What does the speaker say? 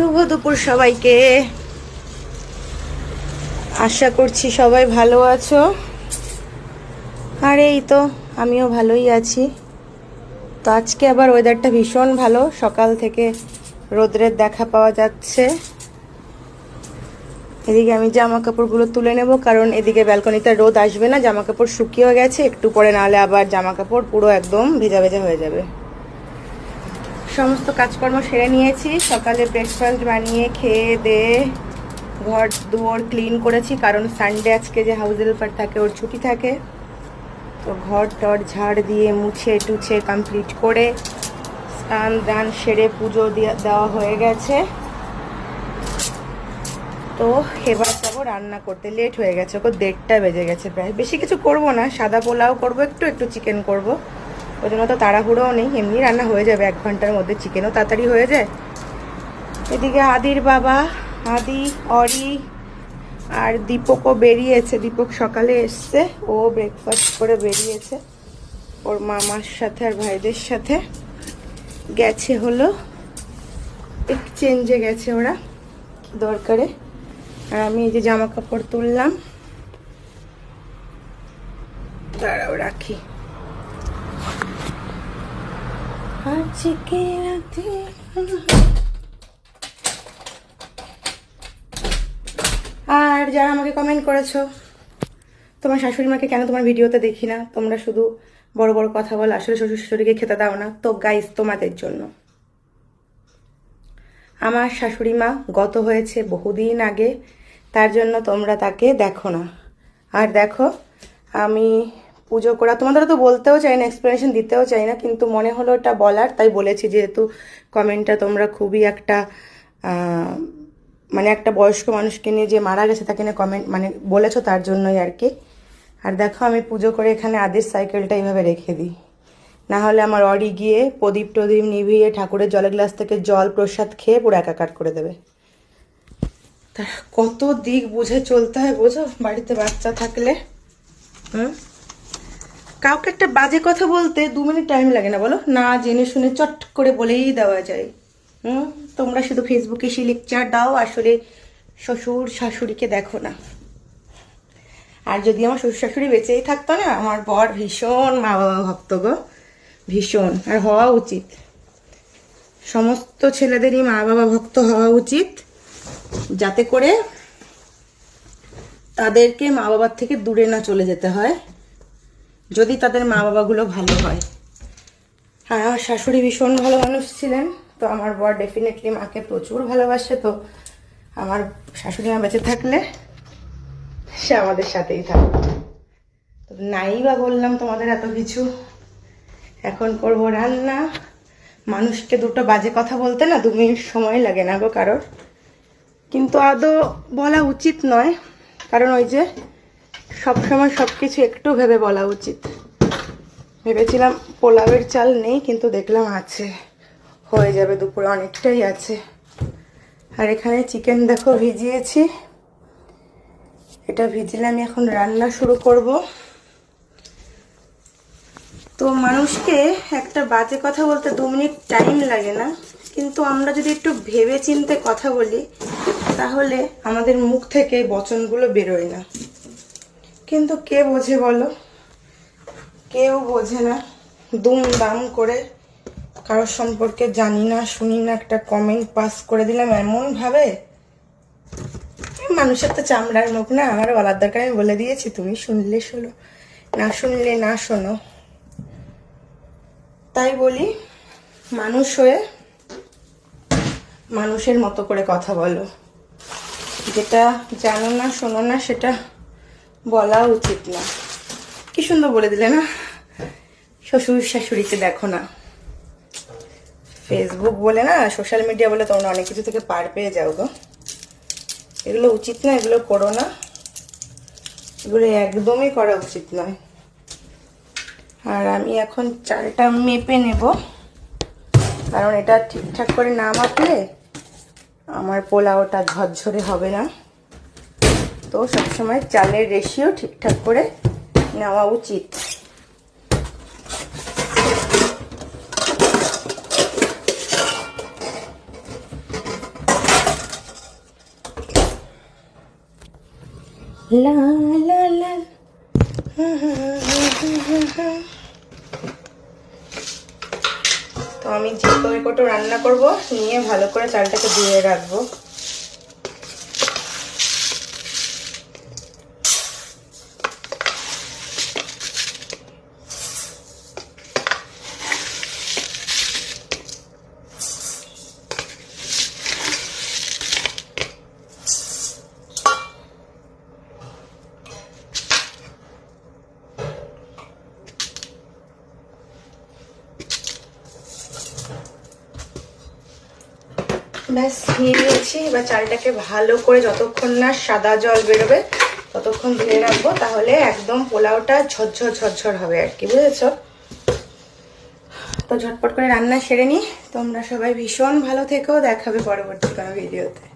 শুভ দুপুর সবাইকে। আশা করছি সবাই ভালো আছো। আর এই তো, আমিও ভালোই আছি। তো আজকে আবার ওয়েদারটা ভীষণ ভালো। সকাল থেকে রোদ্রের দেখা পাওয়া যাচ্ছে। এদিকে আমি জামা কাপড়গুলো তুলে নেব, কারণ এদিকে ব্যালকনিতে রোদ আসবে না জামা কাপড় শুকিয়ে গেছে, একটু পরে নাহলে আবার জামা কাপড় পুরো একদম ভেজা ভেজা হয়ে যাবে। সমস্ত কাজকর্ম সেরে নিয়েছি। সকালে ব্রেকফাস্ট বানিয়ে খেয়ে দিয়ে ঘর দুয়ার ক্লিন করেছি, কারণ সানডে আজকে যে হাউস হেল্পার থাকে, ওর ছুটি থাকে। তো ঘর টর ঝাড় দিয়ে, মুছে টুছে কমপ্লিট করে স্নান দান সেরে পুজো দেওয়া হয়ে গেছে। তো এবার যাব রান্না করতে। লেট হয়ে গেছে, ওকে দেড়টা বেজে গেছে প্রায়। বেশি কিছু করব না, সাদা পোলাও করব, একটু একটু চিকেন করব। ওই জন্য তো তাড়াহুড়োও নেই, এমনি রান্না হয়ে যাবে, এক ঘণ্টার মধ্যে চিকেনও তাড়াতাড়ি হয়ে যায়। এদিকে আদির বাবা, আদি, অরি আর দীপকও বেরিয়েছে, দীপক সকালে এসছে, ও ব্রেকফাস্ট করে বেরিয়েছে। ওর মামার সাথে আর ভাইদের সাথে গেছে হলো। এক্সচেঞ্জে গেছে ওরা দরকারে। আর আমি এই যে জামা কাপড় তুললাম। দাঁড়াও রাখি। আর যারা আমাকে কমেন্ট করেছ, তোমার শাশুড়ি মাকে কেন তোমার ভিডিওতে দেখি না? তোমরা শুধু বড় বড় কথা বল, আসলে শ্বশুর শাশুড়িকে খেতে দাও না। তো গাইস তোমাদের জন্য। আমার শাশুড়ি মা গত হয়েছে বহুদিন আগে, তার জন্য তোমরা তাকে দেখো না। আর দেখো, আমি পুজো করা। তোমাদের তো বলতেও চাই না এক্সপ্লেনেশন দিতেও চাই না, কিন্তু মনে হলো এটা বলার, তাই বলেছি যেহেতু কমেন্টটা তোমরা খুবই একটা মানে একটা বয়স্ক মানুষকে নিয়ে যে মারা গেছে তাকে নিয়ে কমেন্ট মানে বলেছ তার জন্যই আর কি। আর দেখো আমি পুজো করে এখানে আদের সাইকেলটা এইভাবে রেখে দিই। না হলে আমার অরি গিয়ে প্রদীপ টদীপ নিভিয়ে ঠাকুরের জলের গ্লাস থেকে জল প্রসাদ খেয়ে পুরো একাকার করে দেবে। তা কত দিক বুঝে চলতে হয় বোঝো? বাড়িতে বাচ্চা থাকলে, হুম? কাউকে একটা বাজে কথা বলতে দু মিনিট টাইম লাগে না, বলো? না জেনে শুনে চট করে বলেই দেওয়া যায়। হুম? তোমরা শুধু ফেসবুকে সে লেকচার দাও, আসলে শ্বশুর শাশুড়িকে দেখো না। আর যদি আমার শ্বশুর শাশুড়ি বেঁচেই থাকতো না, আমার বর ভীষণ মা বাবা ভক্ত গো, ভীষণ। আর হওয়া উচিত। সমস্ত ছেলেদেরই মা বাবা ভক্ত হওয়া উচিত, যাতে করে তাদেরকে মা বাবার থেকে দূরে না চলে যেতে হয়। যদি তাদের মা বাবাগুলো ভালো হয়। আর আমার শাশুড়ি ভীষণ ভালো মানুষ ছিলেন, তো আমার বর ডেফিনেটলি মাকে প্রচুর ভালোবাসে, তো আমার শাশুড়ি মা বেঁচে থাকলে সে আমাদের সাথেই থাকবে তো নাই বা বললাম তোমাদের এত কিছু, এখন করব রান্না। মানুষকে দুটো বাজে কথা বলতে না দু মিনিট সময় লাগে না গো কারোর। কিন্তু আদৌ বলা উচিত নয়, কারণ ওই যে সবসময় সব কিছু একটু ভেবে বলা উচিত। ভেবেছিলাম পোলাওয়ের চাল নেই, কিন্তু দেখলাম আছে। হয়ে যাবে দুপুরে, অনেকটাই আছে। আর এখানে চিকেন দেখো ভিজিয়েছি। এটা ভিজিলে আমি এখন রান্না শুরু করব। তো মানুষকে একটা বাজে কথা বলতে দু মিনিট টাইম লাগে না, কিন্তু আমরা যদি একটু ভেবে চিনতে কথা বলি, তাহলে আমাদের মুখ থেকে বচনগুলো বেরোয় না। কিন্তু কে বোঝে বলো? কেউ বোঝে না। দুম দাম করে কারোর সম্পর্কে জানি না, শুনি না, একটা কমেন্ট পাস করে দিলাম এমন ভাবে মানুষের তো চামড়ার মুখ না, আমার বলার দরকার, আমি বলে দিয়েছি, তুমি শুনলে শোনো, না শুনলে না শোনো। তাই বলি, মানুষ হয়ে মানুষের মতো করে কথা বলো। যেটা জানো না, শোনো না, সেটা বলা উচিত না। কি সুন্দর বলে দিলে না? শ্বশুর শাশুড়িকে দেখো না। ফেসবুক বলে না সোশ্যাল মিডিয়া বলে তোমরা অনেক কিছু থেকে পার পেয়ে যাও গো। এগুলো উচিত না, এগুলো করো না। এগুলো একদমই করা উচিত নয়। আর আমি এখন চালটা মেপে নেব। কারণ এটা ঠিকঠাক করে না মাপলে আমার পোলাওটা ঝরঝরে হবে না। তো সবসময় চালের রেশিও ঠিকঠাক করে নেওয়া উচিত। লা লা লা তো আমি যে করে কটো রান্না করব, নিয়ে ভালো করে চালটাকে ধুয়ে রাখব। ব্যাস, নিয়ে নিয়েছি। এবার চালটাকে ভালো করে যতক্ষণ না সাদা জল বেরোবে, ততক্ষণ ধুয়ে রাখব। তাহলে একদম পোলাওটা ঝরঝর ঝরঝর হবে আর কি, বুঝেছ? তো ঝটপট করে রান্না সেরে নিই। তোমরা সবাই ভীষণ ভালো থেকেও দেখাবে পরবর্তী কোনো ভিডিওতে।